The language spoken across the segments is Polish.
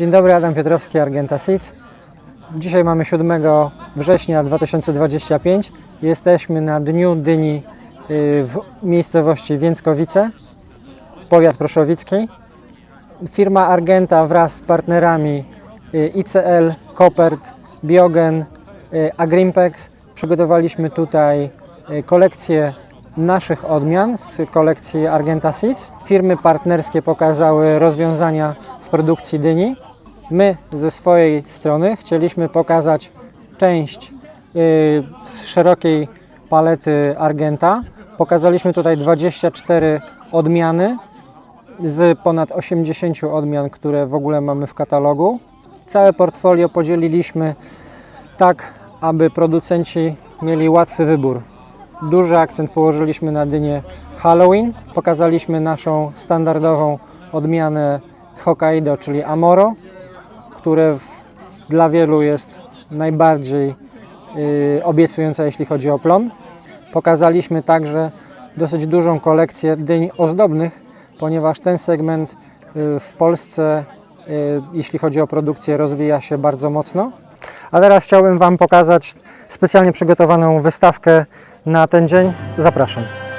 Dzień dobry, Adam Piotrowski, Argenta Seeds. Dzisiaj mamy 7 września 2025. Jesteśmy na Dniu Dyni y, w miejscowości Więckowice, powiat proszowicki. Firma Argenta wraz z partnerami y, ICL, Kopert, Biogen, y, Agrimpex przygotowaliśmy tutaj kolekcję naszych odmian z kolekcji Argenta Seeds. Firmy partnerskie pokazały rozwiązania w produkcji dyni. My ze swojej strony chcieliśmy pokazać część y, z szerokiej palety Argenta. Pokazaliśmy tutaj 24 odmiany z ponad 80 odmian, które w ogóle mamy w katalogu. Całe portfolio podzieliliśmy tak, aby producenci mieli łatwy wybór. Duży akcent położyliśmy na dynię Halloween. Pokazaliśmy naszą standardową odmianę Hokkaido, czyli Amoro, które w, dla wielu jest najbardziej y, obiecująca, jeśli chodzi o plon. Pokazaliśmy także dosyć dużą kolekcję dyń ozdobnych, ponieważ ten segment y, w Polsce, y, jeśli chodzi o produkcję, rozwija się bardzo mocno. A teraz chciałbym Wam pokazać specjalnie przygotowaną wystawkę na ten dzień. Zapraszam.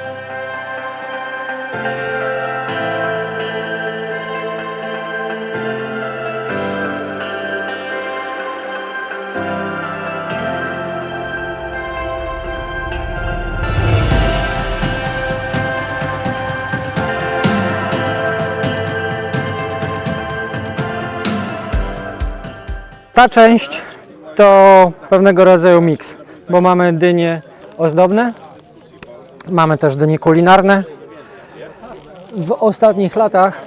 Ta część to pewnego rodzaju miks, bo mamy dynie ozdobne, mamy też dynie kulinarne. W ostatnich latach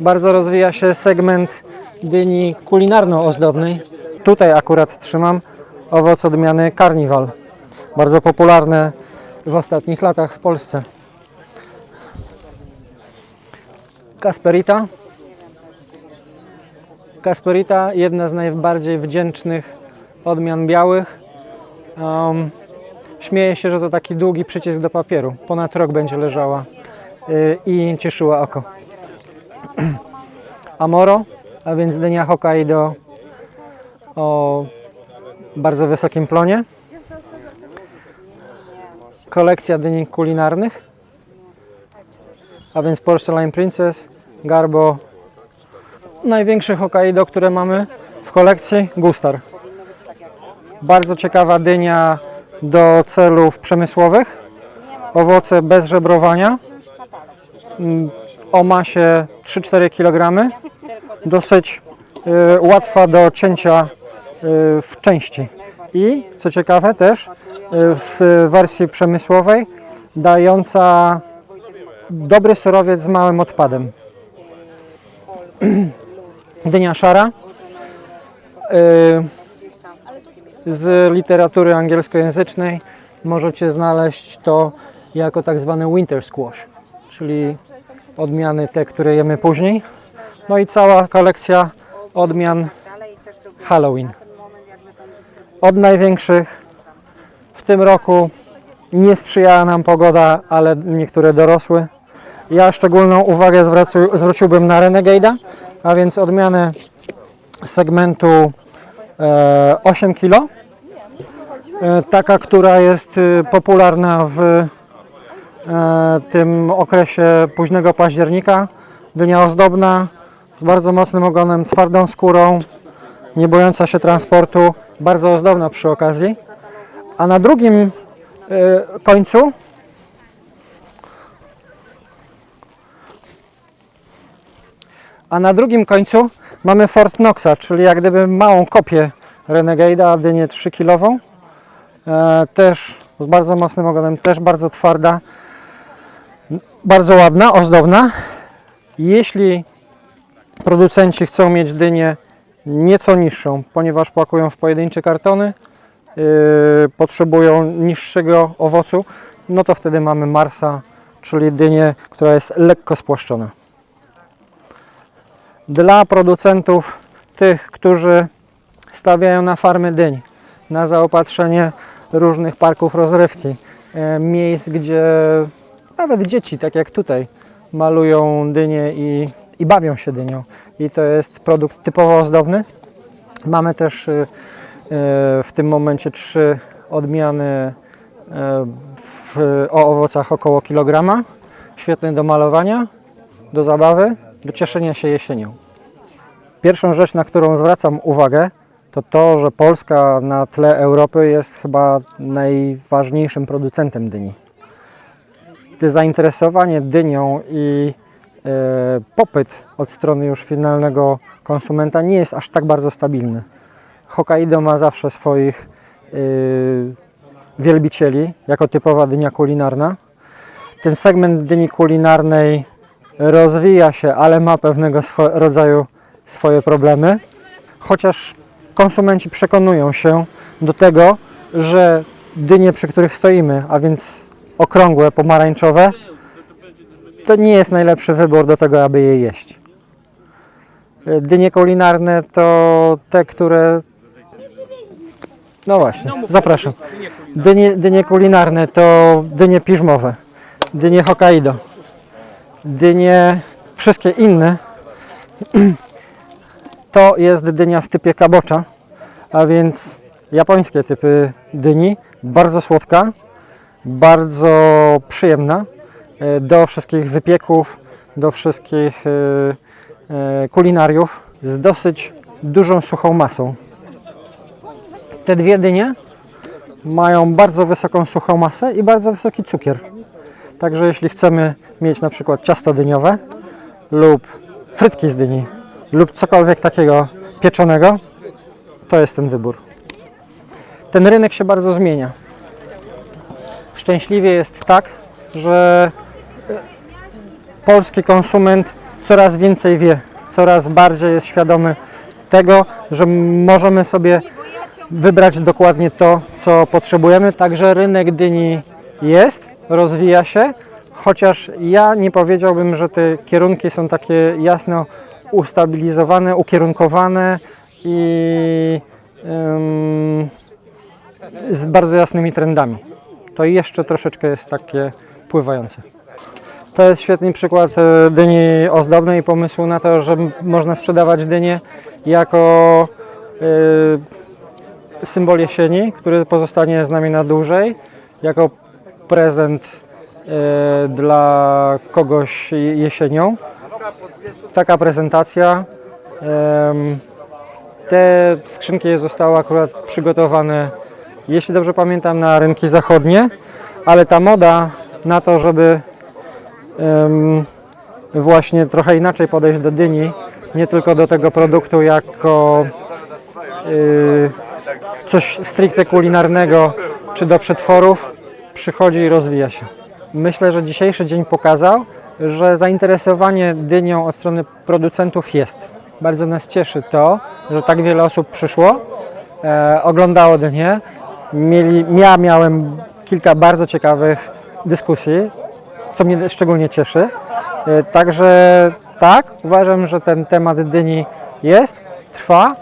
bardzo rozwija się segment dyni kulinarno-ozdobnej. Tutaj akurat trzymam owoc odmiany Carnival, bardzo popularne w ostatnich latach w Polsce. Kasperita. Kasperita, jedna z najbardziej wdzięcznych odmian białych. Um, śmieję się, że to taki długi przycisk do papieru. Ponad rok będzie leżała yy, i cieszyła oko. Amoro, a więc dynia Hokkaido o bardzo wysokim plonie. Kolekcja dyni kulinarnych, a więc Porcelain Princess, Garbo, największe Hokkaido, które mamy w kolekcji, Gustar. Bardzo ciekawa dynia do celów przemysłowych. Owoce bez żebrowania. Mm, O masie 3-4 kg. Dosyć y, łatwa do cięcia y, w części. I co ciekawe też y, w wersji przemysłowej dająca dobry surowiec z małym odpadem. Dynia szara. Y, z literatury angielskojęzycznej możecie znaleźć to jako tak zwany winter squash, czyli odmiany te, które jemy później. No i cała kolekcja odmian Halloween. Od największych w tym roku nie sprzyjała nam pogoda, ale niektóre dorosły. Ja szczególną uwagę zwróciłbym na Renegade'a, a więc odmianę segmentu e, 8 kg. E, taka, która jest e, popularna w e, tym okresie późnego października. Dynia ozdobna, z bardzo mocnym ogonem, twardą skórą, nie bojąca się transportu, bardzo ozdobna przy okazji. A na drugim e, końcu A na drugim końcu mamy Fort Knoxa, czyli jak gdyby małą kopię Renegade'a, dynię 3-kilową. E, też z bardzo mocnym ogonem, też bardzo twarda, bardzo ładna, ozdobna. Jeśli producenci chcą mieć dynię nieco niższą, ponieważ pakują w pojedyncze kartony, yy, potrzebują niższego owocu, no to wtedy mamy Marsa, czyli dynię, która jest lekko spłaszczona dla producentów, tych, którzy stawiają na farmy dyń, na zaopatrzenie różnych parków rozrywki, e, miejsc, gdzie nawet dzieci, tak jak tutaj, malują dynie i, i bawią się dynią. i to jest produkt typowo ozdobny. Mamy też y, y, w tym momencie trzy odmiany w, o owocach około kilograma. Świetny do malowania, do zabawy, do cieszenia się jesienią. Pierwszą rzecz, na którą zwracam uwagę, to to, że Polska na tle Europy jest chyba najważniejszym producentem dyni. Te zainteresowanie dynią i e, popyt od strony już finalnego konsumenta nie jest aż tak bardzo stabilny. Hokkaido ma zawsze swoich e, wielbicieli, jako typowa dynia kulinarna. Ten segment dyni kulinarnej rozwija się, ale ma pewnego swo- rodzaju swoje problemy. Chociaż konsumenci przekonują się do tego, że dynie, przy których stoimy, a więc okrągłe, pomarańczowe, to nie jest najlepszy wybór do tego, aby je jeść. Dynie kulinarne to te, które. No właśnie, zapraszam. Dynie, dynie kulinarne to dynie piżmowe, dynie Hokkaido, dynie wszystkie inne to jest dynia w typie kabocza, a więc japońskie typy dyni, bardzo słodka, bardzo przyjemna e, do wszystkich wypieków, do wszystkich e, e, kulinariów z dosyć dużą suchą masą. Te dwie dynie mają bardzo wysoką suchą masę i bardzo wysoki cukier. Także jeśli chcemy mieć na przykład ciasto dyniowe lub frytki z dyni lub cokolwiek takiego pieczonego, to jest ten wybór. Ten rynek się bardzo zmienia. Szczęśliwie jest tak, że polski konsument coraz więcej wie, coraz bardziej jest świadomy tego, że możemy sobie wybrać dokładnie to, co potrzebujemy. Także rynek dyni jest, rozwija się, chociaż ja nie powiedziałbym, że te kierunki są takie jasno ustabilizowane, ukierunkowane i ym, z bardzo jasnymi trendami. To jeszcze troszeczkę jest takie pływające. To jest świetny przykład e, dyni ozdobnej i pomysłu na to, że można sprzedawać dynię jako e, symbol jesieni, który pozostanie z nami na dłużej, jako prezent e, dla kogoś jesienią. Taka prezentacja. Te skrzynki zostały akurat przygotowane, jeśli dobrze pamiętam, na rynki zachodnie, ale ta moda na to, żeby właśnie trochę inaczej podejść do dyni, nie tylko do tego produktu jako y, coś stricte kulinarnego czy do przetworów, przychodzi i rozwija się. Myślę, że dzisiejszy dzień pokazał, że zainteresowanie dynią od strony producentów jest. Bardzo nas cieszy to, że tak wiele osób przyszło, e, oglądało dynię. Mieli, ja miałem kilka bardzo ciekawych dyskusji, co mnie szczególnie cieszy. E, Także tak, uważam, że ten temat dyni jest, trwa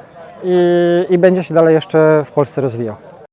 i, i będzie się dalej jeszcze w Polsce rozwijał.